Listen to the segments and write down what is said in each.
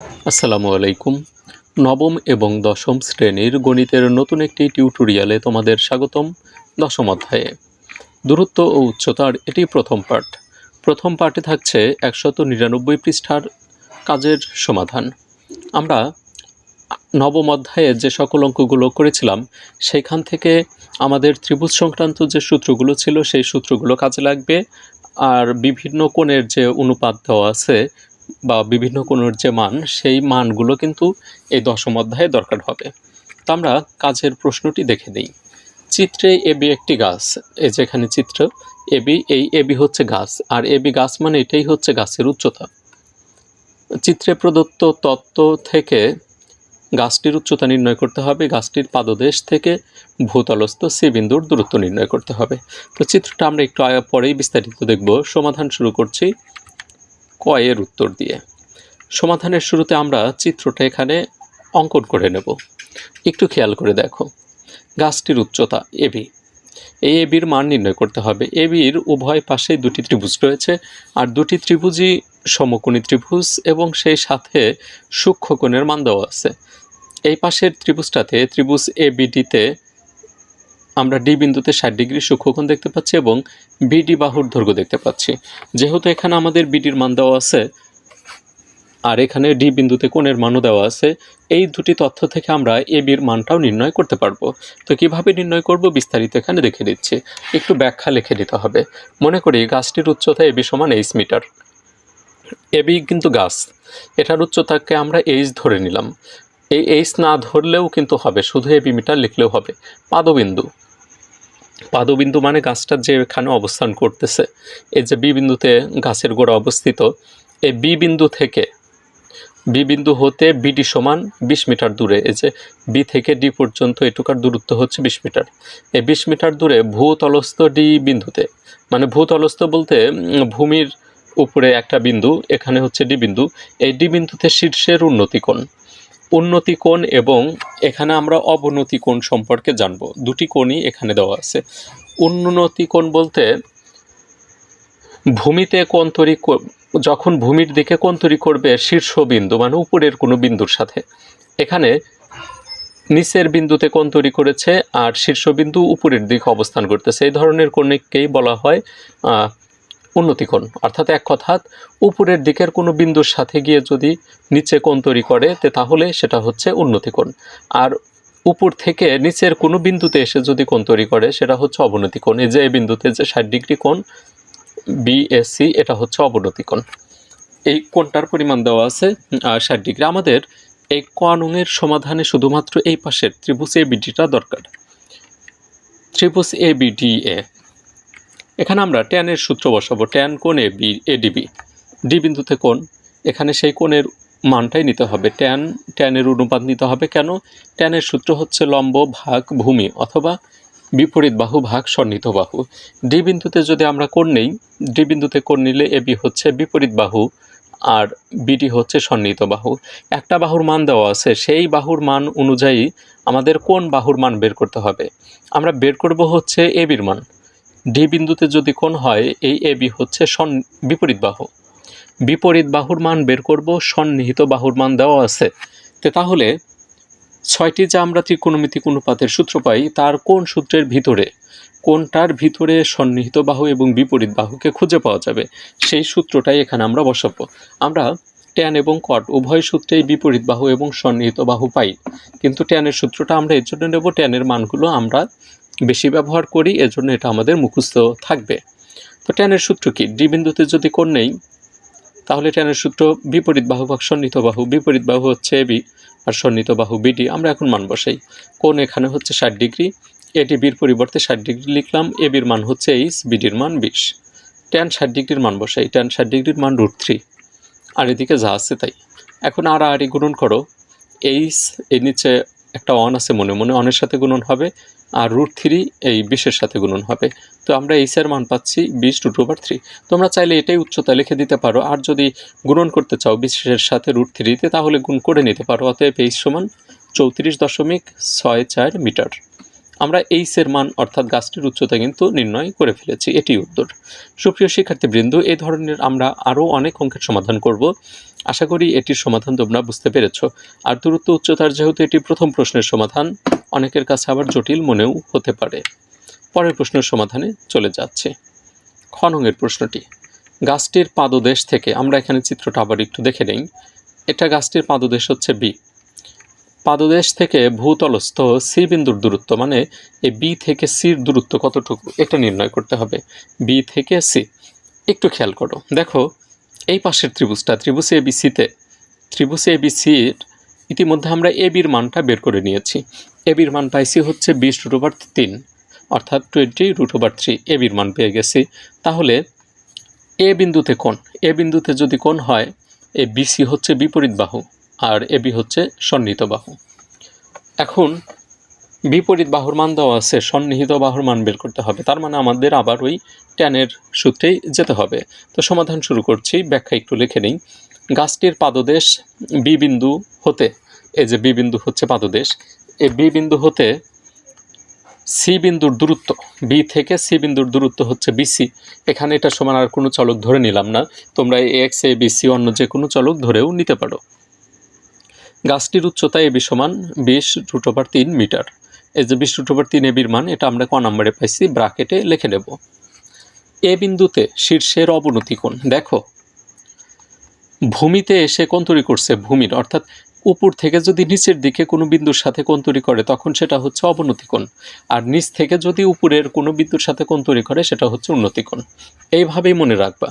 আসসালামু আলাইকুম। নবম এবং দশম শ্রেণির গণিতের নতুন একটি টিউটোরিয়ালে তোমাদের স্বাগতম দশম অধ্যায়ে। দূরত্ব ও উচ্চতার এটি প্রথম পার্ট প্রথম পার্টে থাকছে একশত নিরানব্বই পৃষ্ঠার কাজের সমাধান। আমরা নবম অধ্যায়ে যে সকল অঙ্কগুলো করেছিলাম, সেখান থেকে আমাদের ত্রিভুজ সংক্রান্ত যে সূত্রগুলো ছিল, সেই সূত্রগুলো কাজে লাগবে। আর বিভিন্ন কোণের যে অনুপাত দেওয়া আছে বা বিভিন্ন কোণের যে মান, সেই মানগুলো কিন্তু এই দশম অধ্যায়ে দরকার হবে। তো আমরা কাজের প্রশ্নটি দেখে নিই। চিত্রে এবি একটি গাছ এই যে এখানে চিত্র এবি এই এবি হচ্ছে গাছ, আর এবি গাছ মানে এটাই হচ্ছে গাছের উচ্চতা। চিত্রে প্রদত্ত তত্ত্ব থেকে গাছটির উচ্চতা নির্ণয় করতে হবে, গাছটির পাদদেশ থেকে ভূতলস্থ সি বিন্দুর দূরত্ব নির্ণয় করতে হবে। তো চিত্রটা আমরা একটু পরেই বিস্তারিত দেখব। সমাধান শুরু করছি। কয়ের উত্তর দিয়ে। সমাধানের শুরুতে আমরা চিত্রটা এখানে অঙ্কন করে নেব। একটু খেয়াল করে দেখো। গাছটির উচ্চতা এবি এই এবির মান নির্ণয় করতে হবে। এবির উভয় পাশে দুটি ত্রিভুজ রয়েছে আর দুটি ত্রিভুজই সমকোণী ত্রিভুজ এবং সেই সাথে সূক্ষ্মকোণের মান দেওয়া আছে। এই পাশের ত্রিভুজটাতে ত্রিভুজ এবিডিতে আমরা ডি বিন্দুতে ষাট ডিগ্রি সূক্ষ্মকোণ দেখতে পাচ্ছি এবং বিডি বাহুর দৈর্ঘ্য দেখতে পাচ্ছি। যেহেতু এখানে আমাদের বিডির মান দেওয়া আছে, আর এখানে ডি বিন্দুতে কোণের মানও দেওয়া আছে, এই দুটি তথ্য থেকে আমরা এ বির মানটাও নির্ণয় করতে পারব। তো কীভাবে নির্ণয় করব বিস্তারিত এখানে দেখে দিচ্ছি একটু ব্যাখ্যা লিখে দিতে হবে। মনে করি গাছটির উচ্চতা এবি সমান এইচ মিটার। এবি কিন্তু গাছ। এটার উচ্চতাকে আমরা এইচ ধরে নিলাম। এই এইচ না ধরলেও কিন্তু হবে, শুধু এবি মিটার লিখলেও হবে। পাদবিন্দু। পাদবিন্দু মানে গাছটা যে এখানে অবস্থান করতেছে। এই যে বি বিন্দুতে গাছের গোড়া অবস্থিত, এই বি বিন্দু থেকে, বি বিন্দু হতে বিডি সমান বিশ মিটার দূরে, এই যে বি থেকে ডি পর্যন্ত এটুকার দূরত্ব হচ্ছে বিশ মিটার। এই বিশ মিটার দূরে ভূতলস্থ ডি বিন্দুতে মানে ভূতলস্থ বলতে ভূমির উপরে একটা বিন্দু, এখানে হচ্ছে ডি বিন্দু। এই ডি বিন্দুতে শীর্ষের উন্নতি কোণ উন্নতি কোণ এবং এখানে আমরা অবনতি কোণ সম্পর্কে জানব। দুটি কোণই এখানে দেওয়া আছে। উন্নতি কোণ বলতে ভূমিতে কোণ তৈরি যখন ভূমির দিকে কোণ তৈরি করবে শীর্ষবিন্দু মানে উপরের কোনো বিন্দুর সাথে। এখানে নিচের বিন্দুতে কোণ তৈরি করেছে আর শীর্ষবিন্দু উপরের দিকে অবস্থান করতেছে। এই ধরনের কোণকেই বলা হয় উন্নতি কোণ অর্থাৎ এক কথাত উপরের দিকের কোনো বিন্দুর সাথে গিয়ে যদি নিচে কোণ তৈরি করে তাহলে সেটা হচ্ছে উন্নতি কোণ আর উপর থেকে নিচের কোনো বিন্দুতে এসে যদি কোণ তৈরি করে, সেটা হচ্ছে অবনতি কোণ এই যে এই বিন্দুতে যে ষাট ডিগ্রি কোণ বিএসসি এটা হচ্ছে অবনতি কোণ এই কোণটার পরিমাণ দেওয়া আছে ষাট ডিগ্রি। আমাদের এই কোণের সমাধানে শুধুমাত্র এই পাশের ত্রিভুজ এ বিডিটা দরকার। ত্রিভুজ এ বিডি এ এখানে আমরা ট্যানের সূত্র বসাবো ট্যান কোণ এ বি এডিবি ডি বিন্দুতে কোণ, এখানে সেই কোণের মানটাই নিতে হবে। ট্যান ট্যানের অনুপাত নিতে হবে কেন? ট্যানের সূত্র হচ্ছে লম্ব ভাগ ভূমি অথবা বিপরীত বাহু ভাগ সন্নিহিত বাহু। ডি বিন্দুতে যদি আমরা কোণ নেই ডি বিন্দুতে কোণ নিলে এবি হচ্ছে বিপরীত বাহু আর বিডি হচ্ছে সন্নিহিত বাহু। একটা বাহুর মান দেওয়া আছে, সেই বাহুর মান অনুযায়ী আমাদের কোন বাহুর মান বের করতে হবে। আমরা বের করব হচ্ছে এবির মান। ডি বিন্দুতে যদি কোণ হয়, এই এ বি হচ্ছে সন বিপরীত বাহু। বিপরীত বাহুর মান বের করব, সন্নিহিত বাহুর মান দেওয়া আছে। তো তাহলে ছয়টি যে আমরা ত্রিকোণমিতিক অনুপাতের সূত্র পাই, তার কোন সূত্রের ভিতরে, কোনটার ভিতরে সন্নিহিত বাহু এবং বিপরীত বাহুকে খুঁজে পাওয়া যাবে, সেই সূত্রটাই এখানে আমরা বসাবো। আমরা ট্যান এবং কট উভয় সূত্রেই বিপরীত বাহু এবং সন্নিহিত বাহু পাই। কিন্তু ট্যানের সূত্রটা আমরা এর জন্য নেব ট্যানের মানগুলো আমরা বেশি ব্যবহার করি, এজন্য এটা আমাদের মুখস্থ থাকবে। তো ট্যানের সূত্র কি? ডি বিন্দুতে যদি কোণ নেই, তাহলে ট্যানের সূত্র বিপরীত বাহু বা সন্নিহিত বাহু, বিপরীত বাহু হচ্ছে এবি আর সন্নিহিত বাহু বিডি আমরা এখন মান বসাই। কোণ এখানে হচ্ছে ষাট ডিগ্রি এডিবির পরিবর্তে ষাট ডিগ্রি লিখলাম এবির মান হচ্ছে এইচ বিডির মান বিশ। ট্যান ষাট ডিগ্রির মান বসাই, ট্যান ষাট ডিগ্রির মান রুট থ্রি। আর এদিকে যা আছে তাই। এখন আর আর গুণন করো এইচ এর নিচে একটা অন আছে মনে মনে অনের সাথে গুণন হবে, আর রুট থ্রি এই বিশের সাথে গুণন হবে। তো আমরা এইসের মান পাচ্ছি বিশ টু টু বার থ্রি তোমরা চাইলে এটাই উচ্চতা লিখে দিতে পারো, আর যদি গুণন করতে চাও বিশের সাথে রুট থ্রিতে তাহলে গুণ করে নিতে পারো, অতএব এই সমান চৌত্রিশ দশমিক ছয় চার মিটার। আমরা এইচের মান অর্থাৎ গাছটির উচ্চতা কিন্তু নির্ণয় করে ফেলেছি, এটি উত্তর। সুপ্রিয় শিক্ষার্থীবৃন্দ এই ধরনের আমরা আরও অনেক অঙ্কের সমাধান করব। আশা করি এটির সমাধান তোমরা বুঝতে পেরেছ। আর দূরত্ব উচ্চতার যেহেতু এটি প্রথম প্রশ্নের সমাধান, অনেকের কাছে আবার জটিল মনেও হতে পারে। পরের প্রশ্নের সমাধানে চলে যাচ্ছে। খনঙের প্রশ্নটি, গাছটির পাদদেশ থেকে, আমরা এখানে চিত্রটা আবার একটু দেখে নেই, এটা গাছটির পাদদেশ হচ্ছে বি। পাদদেশ থেকে ভূতলস্থ সি বিন্দুর দূরত্ব মানে এই বি থেকে সির দূরত্ব কতটুকু এটা নির্ণয় করতে হবে। বি থেকে সি। একটু খেয়াল করো। দেখো, এই পাশের ত্রিভুজটা, ত্রিভুজ এ বিসিতে ত্রিভুজ এ বিসির ইতিমধ্যে আমরা এ বির মানটা বের করে নিয়েছি। এ বির মান পাইছি হচ্ছে বিশ রুট ওভার তিন, অর্থাৎ twenty root over three. A বির মান পেয়ে গেছি। তাহলে এ বিন্দুতে কোণ? এ বিন্দুতে যদি কোণ হয়, এ বিসি হচ্ছে বিপরীত বাহু। আর এ বি হচ্ছে সন্নিহিত বাহু। এখন বিপরীত বাহুর মান দেওয়া আছে, সন্নিহিত বাহুর মান বের করতে হবে। তার মানে আমাদের আবার ওই ট্যানের সূত্রেই যেতে হবে। তো সমাধান শুরু করছি, ব্যাখ্যা একটু লিখে নিই। গাছটির পাদদেশ বি বিন্দু হতে, এই যে বি বিন্দু হচ্ছে পাদদেশ এই বি বিন্দু হতে সি বিন্দুর দূরত্ব, বি থেকে সি বিন্দুর দূরত্ব হচ্ছে বিসি এখানে এটা সমান আর কোনো চলক ধরে নিলাম না। তোমরা এ, এক্স, এ বিসি অন্য যে কোনো চলক ধরেও নিতে পারো। গাছটির উচ্চতা এবি সমান বিশ রুট ওভার তিন মিটার এই যে বিশ রুট ওভার তিন এবির মান এটা আমরা ক নম্বরে পাইছি, ব্রাকেটে লিখে নেব। এ বিন্দুতে শীর্ষের অবনতি কোণ, দেখো। ভূমিতে এসে কোণ তৈরি করছে ভূমির, অর্থাৎ উপর থেকে যদি নিচের দিকে কোনো বিন্দুর সাথে কোণ তৈরি করে, তখন সেটা হচ্ছে অবনতি কোণ। আর নিচ থেকে যদি উপরের কোনো বিন্দুর সাথে কোণ তৈরি করে, সেটা হচ্ছে উন্নতি কোণ। এইভাবেই মনে রাখবা।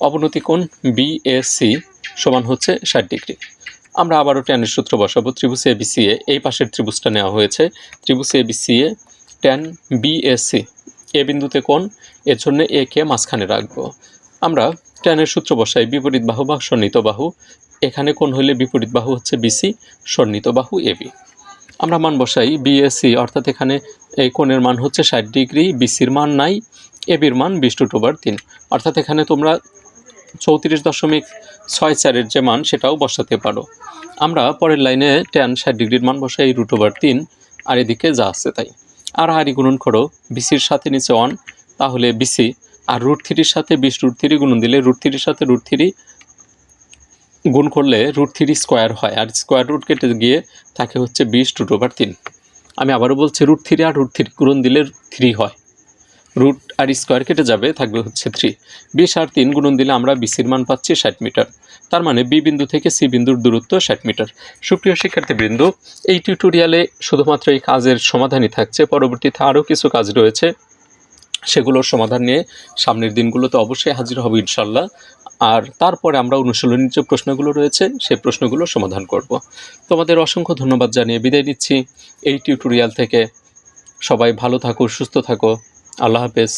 অবনতি কোণ বিএসি সমান হচ্ছে ষাট ডিগ্রি। আমরা আবারও ট্যানের সূত্র বসাবো। ত্রিভুজ এ বিসিএ এই পাশের ত্রিভুজটা নেওয়া হয়েছে। ত্রিভুজ এ বিসিএ ট্যান বিএসসি এ বিন্দুতে কোন এর জন্য এ কে মাঝখানে রাখব। আমরা ট্যানের সূত্র বসাই, বিপরীত বাহু বা সন্নিহিত বাহু। এখানে কোন হলে বিপরীত বাহু হচ্ছে বিসি সন্নিহিত বাহু এবি আমরা মান বসাই বিএসসি অর্থাৎ এখানে এই কোণের মান হচ্ছে ষাট ডিগ্রি বিসির মান নাই এবির মান বিশ টু ওভার তিন। অর্থাৎ এখানে তোমরা চৌত্রিশ দশমিক ছয় চারের যে মান, সেটাও বসাতে পারো। আমরা পরের লাইনে টেন ষাট ডিগ্রির মান বসাই রুট ওভার তিন, আর এদিকে যা আছে তাই। আর হারি গুণন করো বিসির সাথে নিচে ওয়ান তাহলে বিসি আর রুট থ্রির সাথে বিশ রুট থ্রি গুণন দিলে রুট থ্রির সাথে রুট থ্রি গুণ করলে রুট থ্রি স্কোয়ার হয়, আর স্কোয়ার রুট কেটে গিয়ে থাকে হচ্ছে বিশ রুট ওভার তিন। আমি আবারও বলছি রুট থ্রি আর রুট থ্রি গুণন দিলে থ্রি হয়। রুট আর স্কোয়ার কেটে যাবে, থাকবে হচ্ছে থ্রি বিশ আর তিন গুণন দিলে আমরা বিসির মান পাচ্ছি ষাট মিটার। তার মানে বি বিন্দু থেকে সি বিন্দুর দূরত্ব ষাট মিটার। সুপ্রিয় শিক্ষার্থীবৃন্দ, এই টিউটোরিয়ালে শুধুমাত্র এই কাজের সমাধানই থাকছে। পরবর্তীতে আরও কিছু কাজ রয়েছে। সেগুলোর সমাধান নিয়ে সামনের দিনগুলোতে অবশ্যই হাজির হব ইনশাল্লাহ আর তারপরে আমরা অনুশীলনীর যে প্রশ্নগুলো রয়েছে সেই প্রশ্নগুলো সমাধান করব। তোমাদের অসংখ্য ধন্যবাদ জানিয়ে বিদায় নিচ্ছি। এই টিউটোরিয়াল থেকে সবাই ভালো থাকো, সুস্থ থাকো। আল্লাহ হাফেজ।